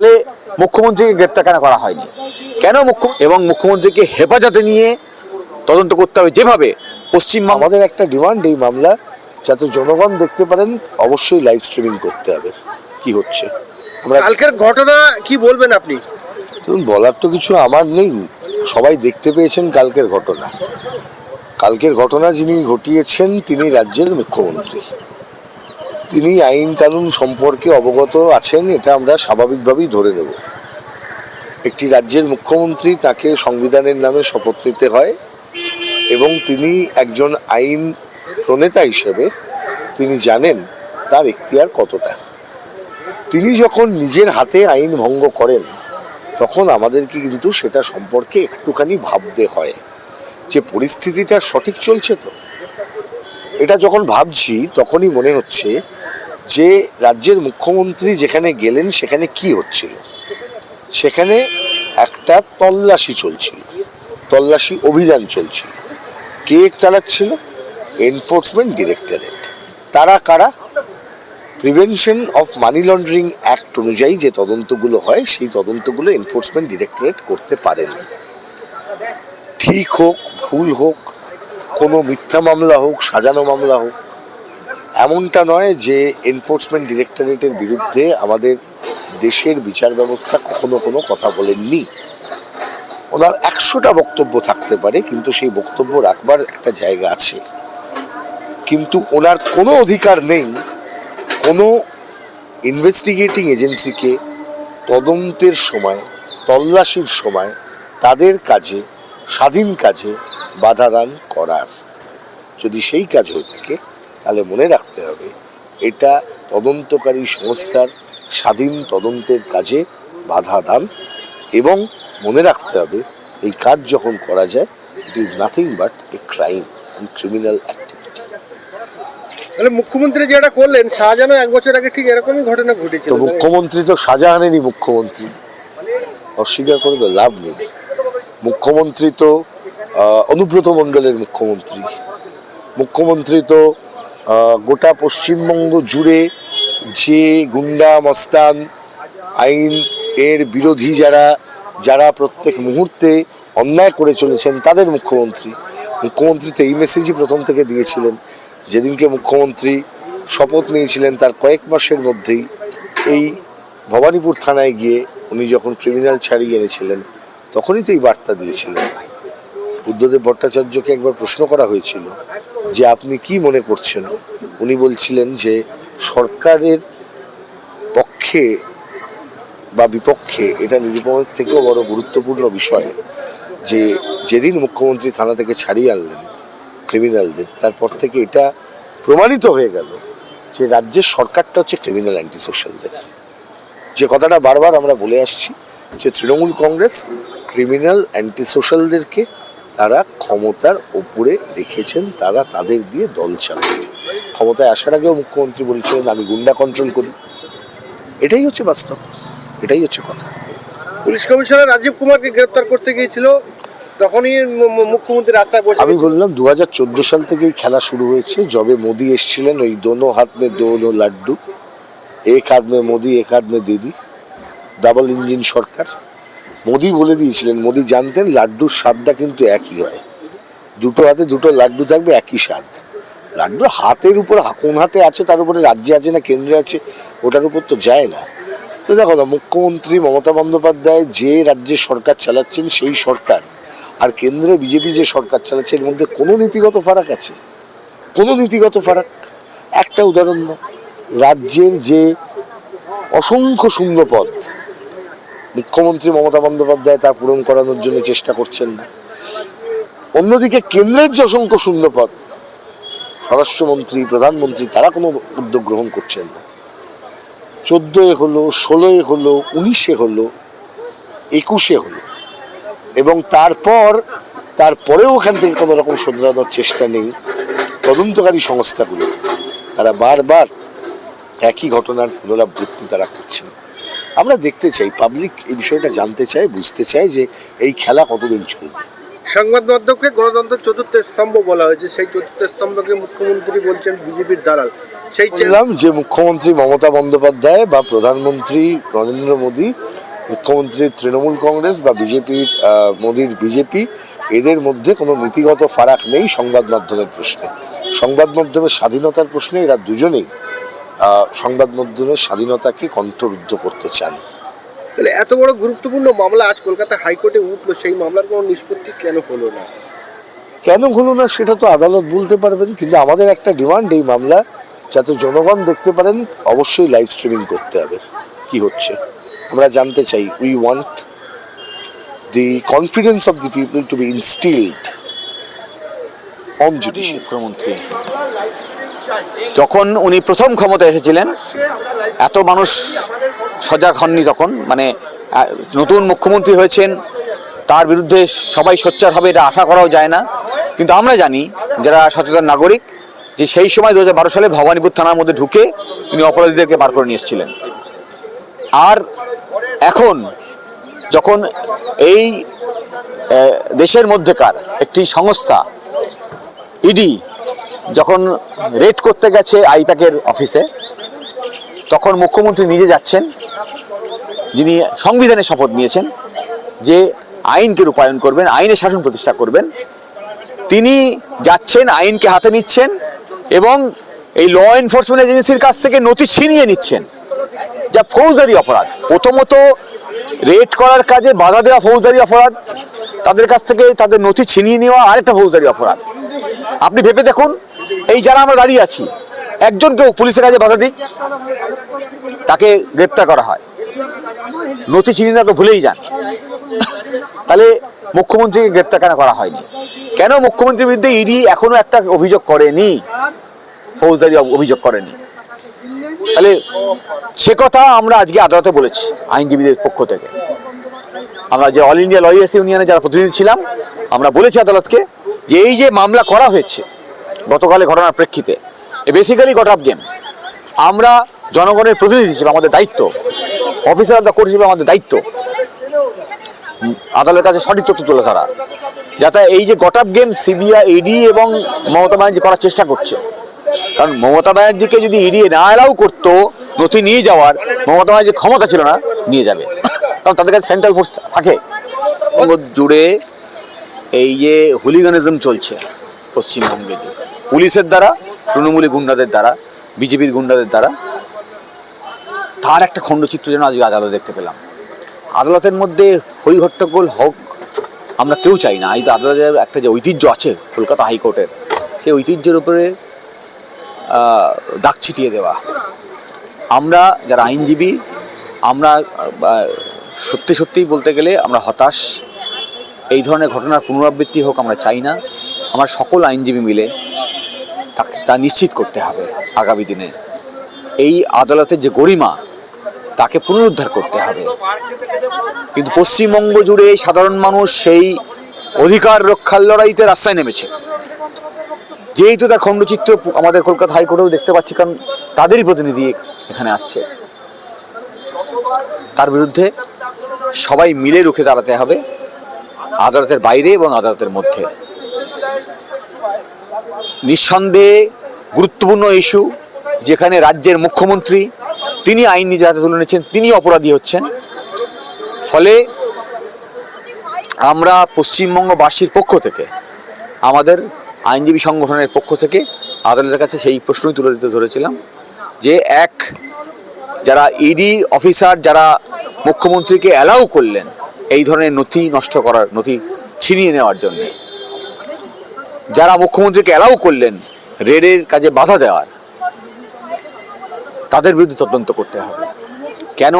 তাহলে মুখ্যমন্ত্রীকে গ্রেপ্তার কেন করা হয়নি? কেন মুখ্য এবং মুখ্যমন্ত্রীকে হেফাজতে নিয়ে তদন্ত করতে হবে যেভাবে পশ্চিমবঙ্গ আমাদের একটা ডিমান্ড এই মামলা যাতে জনগণ দেখতে পারেন অবশ্যই লাইভ স্ট্রিমিং করতে হবে। কি হচ্ছে? আমরা কালকের ঘটনা কি বলবেন আপনি? ধরুন বলার তো কিছু আমার নেই। সবাই দেখতে পেয়েছেন কালকের ঘটনা। কালকের ঘটনা যিনি ঘটিয়েছেন তিনি রাজ্যের মুখ্যমন্ত্রী। তিনি আইন কানুন সম্পর্কে অবগত আছেন, এটা আমরা স্বাভাবিকভাবেই ধরে নেব। একটি রাজ্যের মুখ্যমন্ত্রী তাকে সংবিধানের নামে শপথ নিতে হয় এবং তিনি একজন আইন প্রণেতা হিসেবে তিনি জানেন তার এখতিয়ার কতটা। তিনি যখন নিজের হাতে আইন ভঙ্গ করেন, তখন আমাদেরকে কিন্তু সেটা সম্পর্কে একটুখানি ভাবতে হয় যে পরিস্থিতিটা সঠিক চলছে তো। এটা যখন ভাবছি, তখনই মনে হচ্ছে যে রাজ্যের মুখ্যমন্ত্রী যেখানে গেলেন, সেখানে কি হচ্ছিল? সেখানে একটা তল্লাশি চলছিল। তল্লাশি অভিযান চলছিল। কে চালাচ্ছিল? Enforcement directorate. তারা কারা? Prevention of money laundering act অনুযায়ী যে তদন্তগুলো হয়, সেই তদন্তগুলো এনফোর্সমেন্ট ডিরেক্টরেট করতে পারেন। ঠিক হোক, ভুল হোক, কোনো মিথ্যা মামলা হোক, সাজানো মামলা হোক এমনটা নয় যে এনফোর্সমেন্ট ডিরেক্টরেটের বিরুদ্ধে আমাদের দেশের বিচার ব্যবস্থা কখনো কোনো কথা বলেননি। ওনার একশোটা বক্তব্য থাকতে পারে, কিন্তু সেই বক্তব্য রাখবার একটা জায়গা আছে। কিন্তু ওনার কোনো অধিকার নেই, কোনো ইনভেস্টিগেটিং এজেন্সিকে তদন্তের সময়, তল্লাশির সময় তাদের কাজে, স্বাধীন কাজে বাধা দান করার। যদি সেই কাজ হয়ে থাকে তাহলে মনে রাখতে হবে এটা তদন্তকারী সংস্থার স্বাধীন তদন্তের কাজে বাধা দান এবং মনে রাখতে হবে এই কাজ যখন করা যায় it is nothing but a crime and criminal activity তাহলে মুখ্যমন্ত্রী যেটা করলেন শাহজাহানও এক বছর আগে ঠিক এরকমই ঘটনা ঘটেছিল। মুখ্যমন্ত্রী তো শাহজাহানেরই মুখ্যমন্ত্রী। অস্বীকার করে তো লাভ নেই। মুখ্যমন্ত্রী তো অনুব্রত মণ্ডলের মুখ্যমন্ত্রী। মুখ্যমন্ত্রী তো গোটা পশ্চিমবঙ্গ জুড়ে যে গুন্ডা, মস্তান আইন এর বিরোধী যারা যারা প্রত্যেক মুহূর্তে অন্যায় করে চলেছেন, তাদের মুখ্যমন্ত্রী। মুখ্যমন্ত্রী তো এই মেসেজই প্রথম থেকে দিয়েছিলেন, যেদিনকে মুখ্যমন্ত্রী শপথ নিয়েছিলেন তার কয়েক মাসের মধ্যেই, এই ভবানীপুর থানায় গিয়ে উনি যখন ক্রিমিনাল ছাড়িয়ে এনেছিলেন, তখনই তো এই বার্তা দিয়েছিলেন। বুদ্ধদেব ভট্টাচার্যকে একবার প্রশ্ন করা হয়েছিল যে আপনি কি মনে করছেন? উনি বলছিলেন যে সরকারের পক্ষে বা বিপক্ষে এটা নিরুপমের থেকেও বড় গুরুত্বপূর্ণ বিষয় যে যেদিন মুখ্যমন্ত্রী থানা থেকে ছাড়িয়ে আনলেন ক্রিমিনালদের তারপর থেকে এটা প্রমাণিত হয়ে গেল যে রাজ্যের সরকারটা হচ্ছে ক্রিমিনাল অ্যান্টি সোশ্যালদের যে কথাটা বারবার আমরা বলে আসছি যে তৃণমূল কংগ্রেস ক্রিমিনাল অ্যান্টি সোশ্যালদেরকে তারা ক্ষমতার ওপরে রেখেছেন তারা তাদের দিয়ে দল চালাবে। ক্ষমতায় আসার আগেও মুখ্যমন্ত্রী বলেছিলেন আমি গুন্ডা কন্ট্রোল করি। এটাই হচ্ছে বাস্তব এটাই হচ্ছে কথা। পুলিশ কমিশনার রাজীব কুমারকে গ্রেপ্তার করতে গিয়েছিল তখনই মুখ্যমন্ত্রী রাস্তায় বসে আমি বললাম দু হাজার চোদ্দ সাল থেকেই খেলা শুরু হয়েছে যবে মোদি এসছিলেন ওই দোনো হাত মে দোনো লাড্ডু এক হাত মে মোদি এক হাত মে দিদি ডাবল ইঞ্জিন সরকার। মোদি বলে দিয়েছিলেন, মোদি জানতেন লাড্ডুর স্বাদটা কিন্তু একই হয়। দুটো হাতে দুটো লাড্ডু থাকবে, একই স্বাদ। লাড্ডু হাতের উপর, কোন হাতে আছে তার উপরে রাজ্যে আছে না কেন্দ্রে আছে, ওটার উপর তো যায় না। তো দেখো না, মুখ্যমন্ত্রী মমতা বন্দ্যোপাধ্যায় যে রাজ্যে সরকার চালাচ্ছেন, সেই সরকার। আর কেন্দ্রে বিজেপি যে সরকার চালাচ্ছে, এর মধ্যে কোনো নীতিগত ফারাক আছে? কোনো নীতিগত ফারাক? একটা উদাহরণ রাজ্যের যে অসংখ্য শূন্য পদ মুখ্যমন্ত্রী মমতা বন্দ্যোপাধ্যায় তা পূরণ করানোর জন্য চেষ্টা করছেন না। অন্যদিকে কেন্দ্রের যে অসংখ্য শূন্য পদ স্বরাষ্ট্রমন্ত্রী, প্রধানমন্ত্রী, তারা কোনো উদ্যোগ গ্রহণ করছেন না। চোদ্দোয় হলো, ষোলোয় হলো, উনিশে হলো, একুশে হলো। এবং তারপর, তারপরেও ওখান থেকে কোনো রকম শোধরানোর চেষ্টা নেই তদন্তকারী সংস্থাগুলো। তারা বারবার একই ঘটনার পুনরাবৃত্তি তারা করছেন। আমরা দেখতে চাই পাবলিক এই বিষয়টা জানতে চায় বুঝতে চায় যে এই খেলা কতদিন চলবে। সংবাদ মাধ্যমকে গণতন্ত্রের চতুর্থ স্তম্ভ বলা হয়েছে। সেই চতুর্থ স্তম্ভকে মুখ্যমন্ত্রী বলছেন বিজেপির দালাল। সেই চে- বললাম যে মুখ্যমন্ত্রী মমতা বন্দ্যোপাধ্যায় বা প্রধানমন্ত্রী নরেন্দ্র মোদী মুখ্যমন্ত্রী তৃণমূল কংগ্রেস বা বিজেপির মোদীর বিজেপি এদের মধ্যে কোনো নীতিগত ফারাক নেই সংবাদ মাধ্যমের প্রশ্নে। সংবাদ মাধ্যমের স্বাধীনতার প্রশ্নে এরা দুজনেই সংবাদ মাধ্যমের স্বাধীনতাকে কণ্ঠরুদ্ধ করতে চান। তাহলে এত বড় গুরুত্বপূর্ণ মামলা আজ কলকাতা হাইকোর্টে উঠল সেই মামলার কোনো নিষ্পত্তি কেন হলো না? কেন হলো না সেটা তো আদালত বলতে পারবেন কিন্তু আমাদের একটা ডিমান্ড এই মামলা যাতে জনগণ দেখতে পারেন অবশ্যই লাইভ স্ট্রিমিং করতে হবে। কি হচ্ছে? আমরা জানতে চাই we want the confidence of the people to be instilled on judicial মুখ্যমন্ত্রী। যখন উনি প্রথম ক্ষমতায় এসেছিলেন, এত মানুষ সজাগ হননি তখন মানে নতুন মুখ্যমন্ত্রী হয়েছেন, তার বিরুদ্ধে সবাই সোচ্চার হবে এটা আশা করাও যায় না। কিন্তু আমরা জানি, যারা সচেতন নাগরিক, যে সেই সময় দু হাজার বারো সালে ভবানীপুর থানার মধ্যে ঢুকে তিনি অপরাধীদেরকে বার করে নিয়ে এসেছিলেন। আর এখন যখন এই দেশের মধ্যেকার একটি সংস্থা, ইডি যখন রেড করতে গেছে আইপ্যাকের অফিসে তখন মুখ্যমন্ত্রী নিজে যাচ্ছেন। যিনি সংবিধানের শপথ নিয়েছেন যে আইনকে রূপায়ণ করবেন আইনের শাসন প্রতিষ্ঠা করবেন। তিনি যাচ্ছেন, আইনকে হাতে নিচ্ছেন এবং এই ল এনফোর্সমেন্ট এজেন্সির কাছ থেকে নথি ছিনিয়ে নিচ্ছেন। যা ফৌজদারি অপরাধ। প্রথমত রেড করার কাজে বাধা দেওয়া ফৌজদারি অপরাধ। তাদের কাছ থেকে তাদের নথি ছিনিয়ে নেওয়া আরেকটা ফৌজদারি অপরাধ। আপনি ভেবে দেখুন এই যারা আমরা দাঁড়িয়ে আছি, একজনকেও পুলিশের কাছে বাধা দিক, তাকে গ্রেপ্তার করা হয়। নথি ছিনিয়ে নেওয়া তো ভুলেই যান। তাহলে মুখ্যমন্ত্রীকে গ্রেপ্তার কেন করা হয়নি? কেন মুখ্যমন্ত্রীর বিরুদ্ধে ইডি এখনও একটা অভিযোগ করেনি? ফৌজদারি অভিযোগ করেনি। তাহলে সে কথা আমরা আজকে আদালতে বলেছি, আইনজীবীদের পক্ষ থেকে। আমরা যে অল ইন্ডিয়া লয়ার্স ইউনিয়নে যারা প্রতিনিধি ছিলাম, আমরা বলেছি আদালতকে যে এই যে মামলা করা হয়েছে গতকালে ঘটনার প্রেক্ষিতে। A basically got up game আমরা জনগণের প্রতিনিধি হিসেবে আমাদের দায়িত্ব অফিসার অফ দ্য কোর্ট হিসেবে আমাদের দায়িত্ব আদালতের কাছে সঠিক তথ্য তুলে ধরা। যাতে এই যে got up game CBI ED এবং মমতা ব্যানার্জি করার চেষ্টা করছে। কারণ মমতা ব্যানার্জিকে যদি ইডি না অ্যালাউ করতো, নথি নিয়ে যাওয়ার, মমতা ব্যানার্জির ক্ষমতা ছিল না, নিয়ে যাবে। কারণ তাদের কাছে সেন্ট্রাল ফোর্স থাকে। জুড়ে এই যে হুলিগানিজম চলছে পশ্চিমবঙ্গে পুলিশের দ্বারা তৃণমূলী গুন্ডাদের দ্বারা, বিজেপির গুন্ডাদের দ্বারা, তার একটা খণ্ডচিত্র যেন আজকে আদালতে দেখতে পেলাম। আদালতের মধ্যে হই হট্টগোল হোক, আমরা কেউ চাই না। এই আদালতের একটা যে ঐতিহ্য আছে, কলকাতা হাইকোর্টের, সেই ঐতিহ্যের উপরে দাগ ছিটিয়ে দেওয়া। আমরা যারা আইনজীবী, আমরা সত্যি সত্যিই বলতে গেলে আমরা হতাশ। এই ধরনের ঘটনার পুনরাবৃত্তি হোক আমরা চাই না। আমার সকল আইনজীবী মিলে তা নিশ্চিত করতে হবে আগামী দিনে। এই আদালতের যে গরিমা, তাকে পুনরুদ্ধার করতে হবে। কিন্তু পশ্চিমবঙ্গ জুড়ে সাধারণ মানুষ সেই অধিকার রক্ষার লড়াইতে রাস্তায় নেমেছে। যেহেতু তার খণ্ডচিত্র আমাদের কলকাতা হাইকোর্টেও দেখতে পাচ্ছি, কারণ তাদেরই প্রতিনিধি এখানে আসছে। তার বিরুদ্ধে সবাই মিলে রুখে দাঁড়াতে হবে, আদালতের বাইরে এবং আদালতের মধ্যে। নিঃসন্দেহে গুরুত্বপূর্ণ ইস্যু, যেখানে রাজ্যের মুখ্যমন্ত্রী, তিনি আইন নিজে হাতে তুলে নিয়েছেন তিনি অপরাধী হচ্ছেন। ফলে আমরা পশ্চিমবঙ্গবাসীর পক্ষ থেকে, আমাদের আইনজীবী সংগঠনের পক্ষ থেকে আদালতের কাছে সেই প্রশ্নই তুলে দিতে ধরেছিলাম যে, এক, যারা ইডি অফিসার যারা মুখ্যমন্ত্রীকে অ্যালাউ করলেন এই ধরনের নথি নষ্ট করার, নথি ছিনিয়ে নেওয়ার জন্য যারা মুখ্যমন্ত্রীকে অ্যালাউ করলেন রেডের কাজে বাধা দেওয়ার, তাদের বিরুদ্ধে তদন্ত করতে হবে। কেন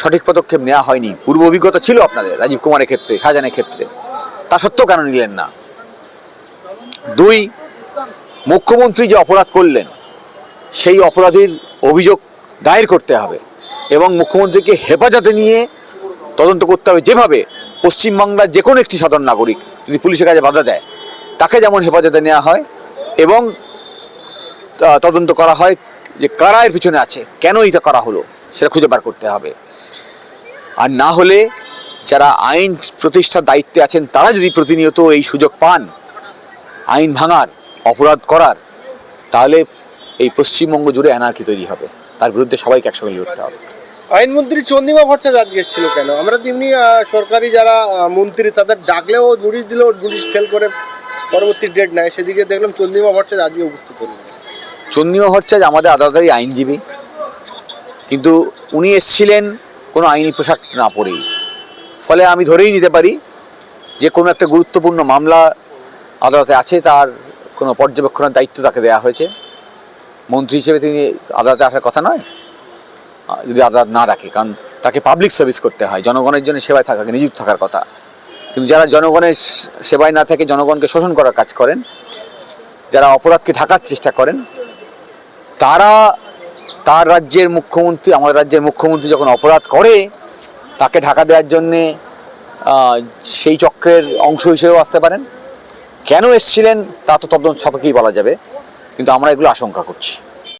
সঠিক পদক্ষেপ নেওয়া হয়নি? পূর্ব অভিজ্ঞতা ছিল আপনাদের, রাজীব কুমারের ক্ষেত্রে, শাহজাহানের ক্ষেত্রে। তা সত্ত্বেও কেন নিলেন না? দুই, মুখ্যমন্ত্রী যে অপরাধ করলেন, সেই অপরাধীর অভিযোগ দায়ের করতে হবে এবং মুখ্যমন্ত্রীকে হেফাজতে নিয়ে তদন্ত করতে হবে যেভাবে পশ্চিমবাংলার যে কোনো একটি সাধারণ নাগরিক যদি পুলিশের কাজে বাধা দেয় তাকে যেমন হেফাজতে নেওয়া হয় এবং তদন্ত করা হয় যে কারা এর পিছনে আছে কেন এটা করা হলো, সেটা খুঁজে বার করতে হবে। আর না হলে যারা আইন প্রতিষ্ঠার দায়িত্বে আছেন, তারা যদি প্রতিনিয়ত এই সুযোগ পান, আইন ভাঙার, অপরাধ করার, তাহলে এই পশ্চিমবঙ্গ জুড়ে অ্যানার্কি তৈরি হবে। তার বিরুদ্ধে সবাইকে একসঙ্গে লড়তে হবে। আইনমন্ত্রী চন্দ্রিমা ভট্টাচার্য আজকে এসেছিল কেন? আমরা তেমনি সরকারি যারা মন্ত্রী, তাদের ডাকলেও নোটিশ দিলেও নোটিশ ফেল করে পরবর্তী ডেট নেয় সেদিকে দেখলাম চন্দ্রিমা ভট্টাচার্য আজকে উপস্থিত হলেন। চন্দ্রিমা ভট্টাচার্য আমাদের আদালতেরই আইনজীবী। কিন্তু উনি এসছিলেন কোনো আইনি পোশাক না পরেই। ফলে আমি ধরেই নিতে পারি যে কোনো একটা গুরুত্বপূর্ণ মামলা আদালতে আছে, তার কোনো পর্যবেক্ষণের দায়িত্ব তাকে দেওয়া হয়েছে। মন্ত্রী হিসেবে তিনি আদালতে আসার কথা নয় যদি আদালত না রাখে, কারণ তাকে পাবলিক সার্ভিস করতে হয়, জনগণের জন্য সেবায় থাকাকে নিযুক্ত থাকার কথা। কিন্তু যারা জনগণের সেবায় না থাকে জনগণকে শোষণ করার কাজ করেন, যারা অপরাধকে ঢাকার চেষ্টা করেন, তারা তার রাজ্যের মুখ্যমন্ত্রী, আমাদের রাজ্যের মুখ্যমন্ত্রী যখন অপরাধ করে, তাকে ঢাকা দেওয়ার জন্যে সেই চক্রের অংশ হিসেবেও আসতে পারেন। কেন এসছিলেন, তা তো তদন্ত সাপেক্ষেই বলা যাবে। কিন্তু আমরা এগুলো আশঙ্কা করছি।